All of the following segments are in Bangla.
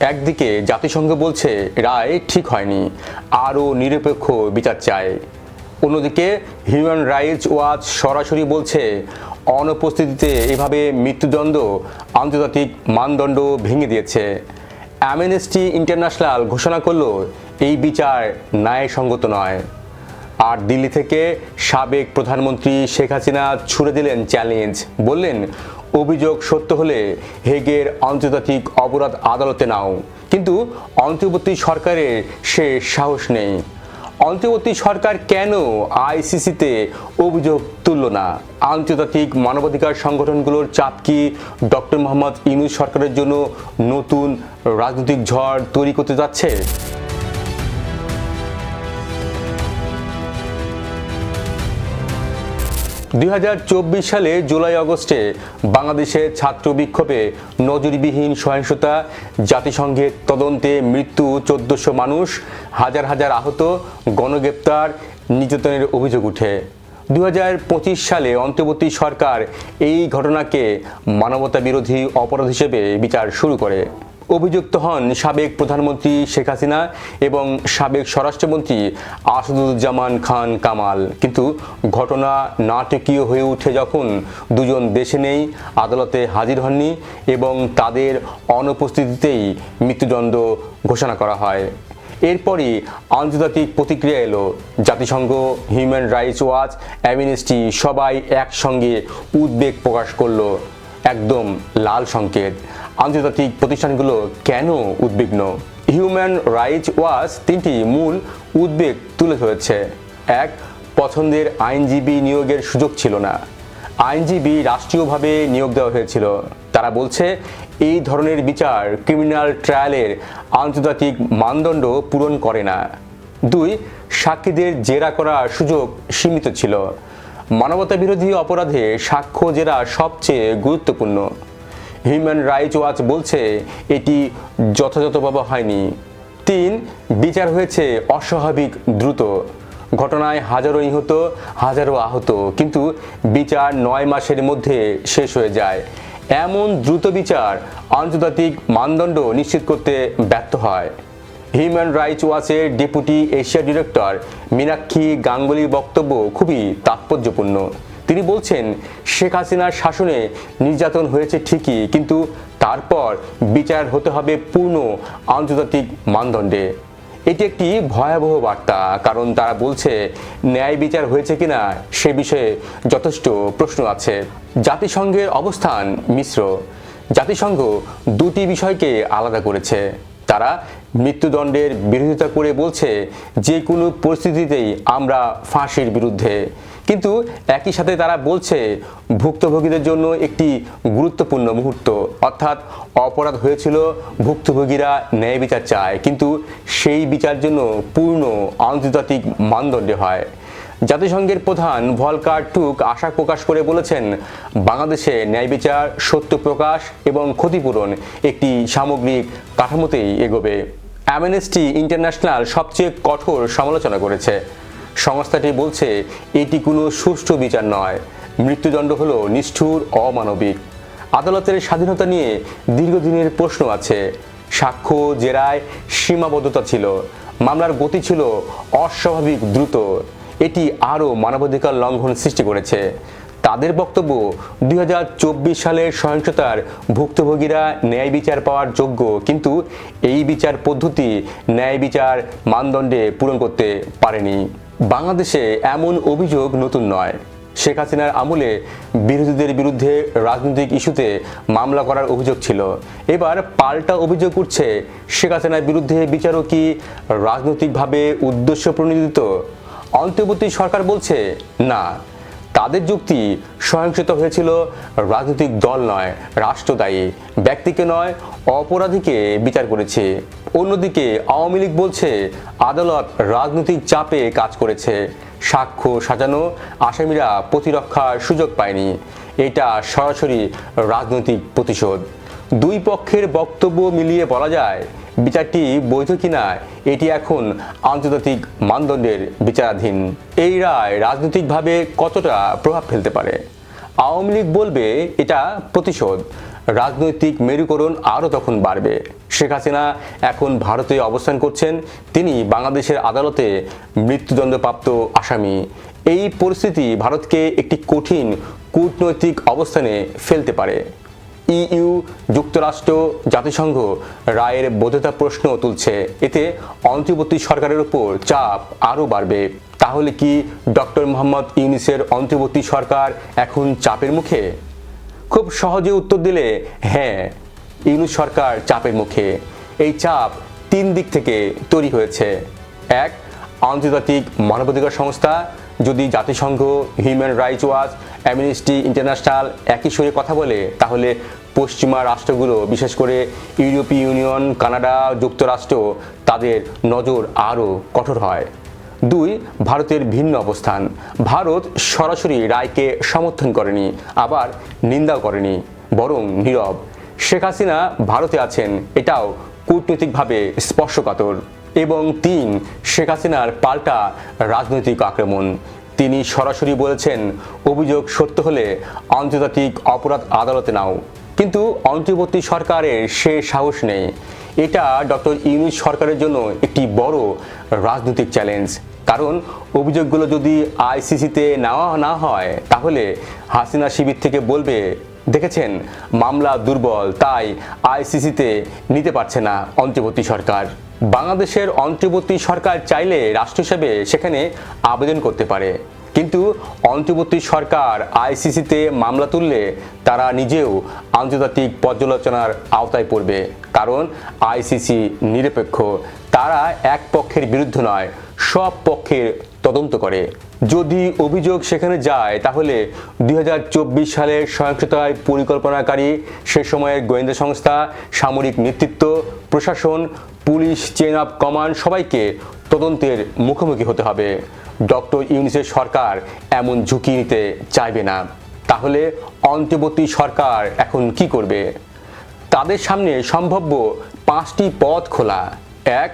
একদিকে জাতিসংঘ বলছে রায় ঠিক হয়নি, আরও নিরপেক্ষ বিচার চায়। অন্যদিকে হিউম্যান রাইটস ওয়াচ সরাসরি বলছে, অনুপস্থিতিতে এভাবে মৃত্যুদণ্ড, আন্তর্জাতিক মানদণ্ড ভেঙে দিয়েছে। অ্যামনেস্টি ইন্টারন্যাশনাল ঘোষণা করল, এই বিচার ন্যায়সঙ্গত নয়। আর দিল্লি থেকে সাবেক প্রধানমন্ত্রী শেখ হাসিনা ছুড়ে দিলেন চ্যালেঞ্জ বললেন অভিযোগ সত্য হলে হেগের আন্তর্জাতিক অপরাধ আদালতে নাও। কিন্তু অন্তর্বর্তী সরকারের সে সাহস নেই। অন্তর্বর্তী সরকার কেন আইসিসিতে অভিযোগ তুলল না? আন্তর্জাতিক মানবাধিকার সংগঠনগুলোর চাপ কি ডক্টর মোহাম্মদ ইউনুস সরকারের জন্য নতুন রাজনৈতিক ঝড় তৈরি করতে যাচ্ছে? দুই হাজার চব্বিশ সালে জুলাই আগস্টে বাংলাদেশে ছাত্র বিক্ষোভে নজরবিহীন সহিংসতা, জাতিসংঘের তদন্তে মৃত্যু চোদ্দশো মানুষ, হাজার হাজার আহত, গণগ্রেপ্তার, নির্যাতনের অভিযোগ উঠে। দুই হাজার পঁচিশ সালে অন্তর্বর্তী সরকার এই ঘটনাকে মানবতা বিরোধী অপরাধ হিসেবে বিচার শুরু করে। অভিযুক্ত হন সাবেক প্রধানমন্ত্রী শেখ হাসিনা এবং সাবেক স্বরাষ্ট্রমন্ত্রী আসাদুজ্জামান খান কামাল। কিন্তু ঘটনা নাটকীয় হয়ে উঠে যখন দুজন দেশে নেই, আদালতে হাজির হননি এবং তাদের অনুপস্থিতিতেই মৃত্যুদণ্ড ঘোষণা করা হয়। এরপরই আন্তর্জাতিক প্রতিক্রিয়া এলো। জাতিসংঘ হিউম্যান রাইটস ওয়াচ অ্যামনেস্টি সবাই একসঙ্গে উদ্বেগ প্রকাশ করল। একদম লাল সংকেত। আন্তর্জাতিক প্রতিষ্ঠানগুলো কেন উদ্বিগ্ন? হিউম্যান রাইটস ওয়াচ তিনটি মূল উদ্বেগ তুলে ধরেছে। এক, পছন্দের আইনজীবী নিয়োগের সুযোগ ছিল না। আইনজীবী রাষ্ট্রীয়ভাবে নিয়োগ দেওয়া হয়েছিল। তারা বলছে, এই ধরনের বিচার ক্রিমিনাল ট্রায়ালের আন্তর্জাতিক মানদণ্ড পূরণ করে না। দুই, সাক্ষীদের জেরা করার সুযোগ সীমিত ছিল। মানবতা বিরোধী অপরাধে সাক্ষ্য জেরা সবচেয়ে গুরুত্বপূর্ণ। হিউম্যান রাইটস ওয়াচ বলছে, এটি যথাযথভাবে হয়নি। তিন, বিচার হয়েছে অস্বাভাবিক, দ্রুত। ঘটনায় হাজারো নিহত, হাজারো আহত। কিন্তু বিচার নয় মাসের মধ্যে শেষ হয়ে যায়। এমন দ্রুত বিচার আন্তর্জাতিক মানদণ্ড নিশ্চিত করতে ব্যর্থ হয়। হিউম্যান রাইটস ওয়াচের ডেপুটি এশিয়া ডিরেক্টর মীনাক্ষী গাঙ্গুলির বক্তব্য খুবই তাৎপর্যপূর্ণ। তিনি বলছেন, শেখ হাসিনার শাসনে নির্যাতন হয়েছে ঠিকই, কিন্তু তারপর বিচার হতে হবে পূর্ণ আন্তর্জাতিক মানদণ্ডে। এটি একটি ভয়াবহ বার্তা, কারণ তারা বলছে, ন্যায় বিচার হয়েছে কিনা সে বিষয়ে যথেষ্ট প্রশ্ন আছে। জাতিসংঘের অবস্থান মিশ্র। জাতিসংঘ দুটি বিষয়কে আলাদা করেছে। তারা মৃত্যুদণ্ডের বিরোধিতা করে বলছে যে কোনো পরিস্থিতিতেই আমরা ফাঁসির বিরুদ্ধে। কিন্তু একই সাথে তারা বলছে ভুক্তভোগীদের জন্য একটি গুরুত্বপূর্ণ মুহূর্ত। অর্থাৎ অপরাধ হয়েছিল, ভুক্তভোগীরা ন্যায় বিচার চায়, কিন্তু সেই বিচার জন্য পূর্ণ আন্তর্জাতিক মানদণ্ডে হয়। জাতিসংঘের প্রধান ভলকার টুক আশা প্রকাশ করে বলেছেন, বাংলাদেশে ন্যায় বিচার, সত্য প্রকাশ এবং ক্ষতিপূরণ একটি সামগ্রিক কাঠামোতেই এগোবে। অ্যামনেস্টি ইন্টারন্যাশনাল সবচেয়ে কঠোর সমালোচনা করেছে। সংস্থাটি বলছে, এটি কোনো সুষ্ঠু বিচার নয়। মৃত্যুদণ্ড হলো নিষ্ঠুর, অমানবিক। আদালতের স্বাধীনতা নিয়ে দীর্ঘদিনের প্রশ্ন আছে। সাক্ষ্য, জেরায় সীমাবদ্ধতা ছিল। মামলার গতি ছিল অস্বাভাবিক দ্রুত। এটি আরও মানবাধিকার লঙ্ঘন সৃষ্টি করেছে। তাদের বক্তব্য, দুই সালের সহিংসতার ভুক্তভোগীরা ন্যায় বিচার পাওয়ার যোগ্য, কিন্তু এই বিচার পদ্ধতি ন্যায় বিচার মানদণ্ডে পূরণ করতে পারেনি। বাংলাদেশে এমন অভিযোগ নতুন নয়। শেখ হাসিনার আমলে বিরোধীদের বিরুদ্ধে রাজনৈতিক ইস্যুতে মামলা করার অভিযোগ ছিল। এবার পাল্টা অভিযোগ উঠছে, শেখ হাসিনার বিরুদ্ধে বিচারও কি রাজনৈতিকভাবে উদ্দেশ্য প্রণোদিত অন্তর্বর্তী সরকার বলছে, না, তাদের যুক্তি স্বয়ংসিত হয়েছিল রাজনৈতিক দল নয়, রাষ্ট্রদায়ী ব্যক্তিকে নয়, অপরাধীকে বিচার করেছে। অন্যদিকে আওয়ামী লীগ বলছে, আদালত রাজনৈতিক চাপে কাজ করেছে। সাক্ষ্য সাজানো আসামিরা প্রতিরক্ষার সুযোগ পায়নি। এটা সরাসরি রাজনৈতিক প্রতিশোধ। দুই পক্ষের বক্তব্য মিলিয়ে বলা যায় বিচারটি বৈধ কিনা, এটি এখন আন্তর্জাতিক মানদণ্ডের বিচারাধীন। এই রায় রাজনৈতিকভাবে কতটা প্রভাব ফেলতে পারে? আওয়ামী লীগ বলবে এটা প্রতিশোধ। রাজনৈতিক মেরুকরণ আরও তখন বাড়বে। শেখ হাসিনা এখন ভারতে অবস্থান করছেন, তিনি বাংলাদেশের আদালতে মৃত্যুদণ্ডপ্রাপ্ত আসামি। এই পরিস্থিতি ভারতকে একটি কঠিন কূটনৈতিক অবস্থানে ফেলতে পারে। ইইউ, যুক্তরাষ্ট্র, জাতিসংঘ রায়ের বৈধতা প্রশ্ন তুলছে। এতে অন্তর্বর্তী সরকারের উপর চাপ আরও বাড়বে। তাহলে কি ডক্টর মোহাম্মদ ইউনিসের অন্তর্বর্তী সরকার এখন চাপের মুখে? খুব সহজে উত্তর দিলে হ্যাঁ ইউনুস সরকার চাপের মুখে। এই চাপ তিন দিক থেকে তৈরি হয়েছে। এক, আন্তর্জাতিক মানবাধিকার সংস্থা, যদি জাতিসংঘ human rights watch amnesty international একই সুরে কথা বলে, তাহলে পশ্চিমা রাষ্ট্রগুলো, বিশেষ করে ইউরোপীয় ইউনিয়ন, কানাডা, যুক্তরাষ্ট্র, তাদের নজর আরও কঠোর হয়। দুই, ভারতের ভিন্ন অবস্থান। ভারত সরাসরি রায়কে সমর্থন করেনি, আবার নিন্দাও করেনি, বরং নীরব। শেখ হাসিনা ভারতে আছেন, এটাও কূটনৈতিকভাবে স্পর্শকাতর। এবং তিন, শেখ হাসিনার পাল্টা রাজনৈতিক আক্রমণ। তিনি সরাসরি বলেছেন, অভিযোগ সত্য হলে আন্তর্জাতিক অপরাধ আদালতে নাও। কিন্তু অন্তর্বর্তী সরকারের সে সাহস নেই। এটা ডক্টর ইউনুস সরকারের জন্য একটি বড় রাজনৈতিক চ্যালেঞ্জ। কারণ অভিযোগগুলো যদি আইসিসিতে নেওয়া না হয়, তাহলে হাসিনা শিবির থেকে বলবে, দেখেছেন, মামলা দুর্বল, তাই আইসিসিতে নিতে পারছে না অন্তর্বর্তী সরকার। বাংলাদেশের অন্তর্বর্তী সরকার চাইলে রাষ্ট্র হিসেবে সেখানে আবেদন করতে পারে। কিন্তু অন্তর্বর্তী সরকার আইসিসিতে মামলা তুললে তারা নিজেও আন্তর্জাতিক পর্যালোচনার আওতায় পড়বে। কারণ আইসিসি নিরপেক্ষ, তারা এক পক্ষের বিরুদ্ধে নয়। সব পক্ষের তদন্ত করে। যদি অভিযোগ সেখানে যায়, তাহলে দুই হাজার চব্বিশ সালের সহিংসতায় পরিকল্পনাকারী সে সময়ের গোয়েন্দা সংস্থা, সামরিক নেতৃত্ব, প্রশাসন, পুলিশ চেন অফ কমান্ড সবাইকে তদন্তের মুখোমুখি হতে হবে। ডক্টর ইউনিসের সরকার এমন ঝুঁকি নিতে চাইবে না। তাহলে অন্তর্বর্তী সরকার এখন কি করবে? তাদের সামনে সম্ভাব্য পাঁচটি পথ খোলা। এক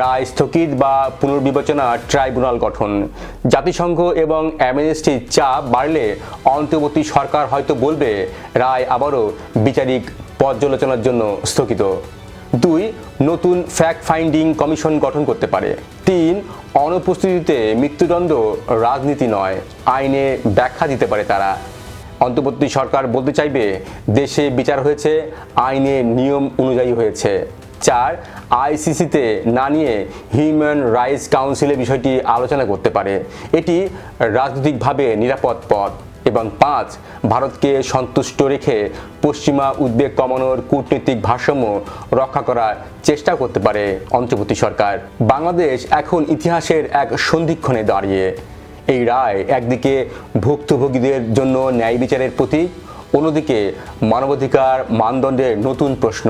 রায় স্থগিত বা পুনর্বিবেচনা ট্রাইব্যুনাল গঠন। জাতিসংঘ এবং অ্যামনেস্টির চাপ বাড়লে অন্তর্বর্তী সরকার হয়তো বলবে, রায় আবারও বিচারিক পর্যালোচনার জন্য স্থগিত। দুই, নতুন ফ্যাক্ট ফাইন্ডিং কমিশন গঠন করতে পারে। তিন, অনুপস্থিতিতে মৃত্যুদণ্ড রাজনীতি নয়, আইনে ব্যাখ্যা দিতে পারে তারা। অন্তর্বর্তী সরকার বলতে চাইবে, দেশে বিচার হয়েছে, আইনে নিয়ম অনুযায়ী হয়েছে। চার আইসিসিতে না নিয়ে হিউম্যান রাইটস কাউন্সিলের বিষয়টি আলোচনা করতে পারে। এটি রাজনৈতিকভাবে নিরাপদ পথ এবং পাঁচ, ভারতকে সন্তুষ্ট রেখে পশ্চিমা উদ্বেগ কমানোর কূটনৈতিক ভারসাম্য রক্ষা করার চেষ্টা করতে পারে অন্তর্বর্তী সরকার। বাংলাদেশ এখন ইতিহাসের এক সন্ধিক্ষণে দাঁড়িয়ে। এই রায় একদিকে ভুক্তভোগীদের জন্য ন্যায় বিচারের প্রতীক, অন্যদিকে মানবাধিকার মানদণ্ডের নতুন প্রশ্ন।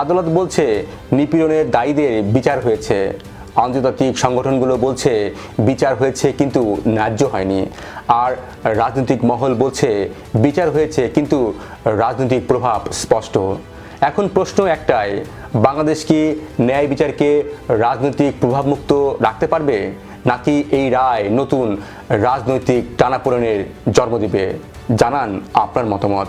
আদালত বলছে নিপীড়নের দায়ীদের বিচার হয়েছে। আন্তর্জাতিক সংগঠনগুলো বলছে বিচার হয়েছে কিন্তু ন্যায্য হয়নি। আর রাজনৈতিক মহল বলছে বিচার হয়েছে কিন্তু রাজনৈতিক প্রভাব স্পষ্ট। এখন প্রশ্ন একটাই, বাংলাদেশ কি ন্যায় বিচারকে রাজনৈতিক প্রভাবমুক্ত রাখতে পারবে? নাকি এই রায় নতুন রাজনৈতিক টানাপোড়েনের জন্ম দিবে? জানান আপনার মতামত।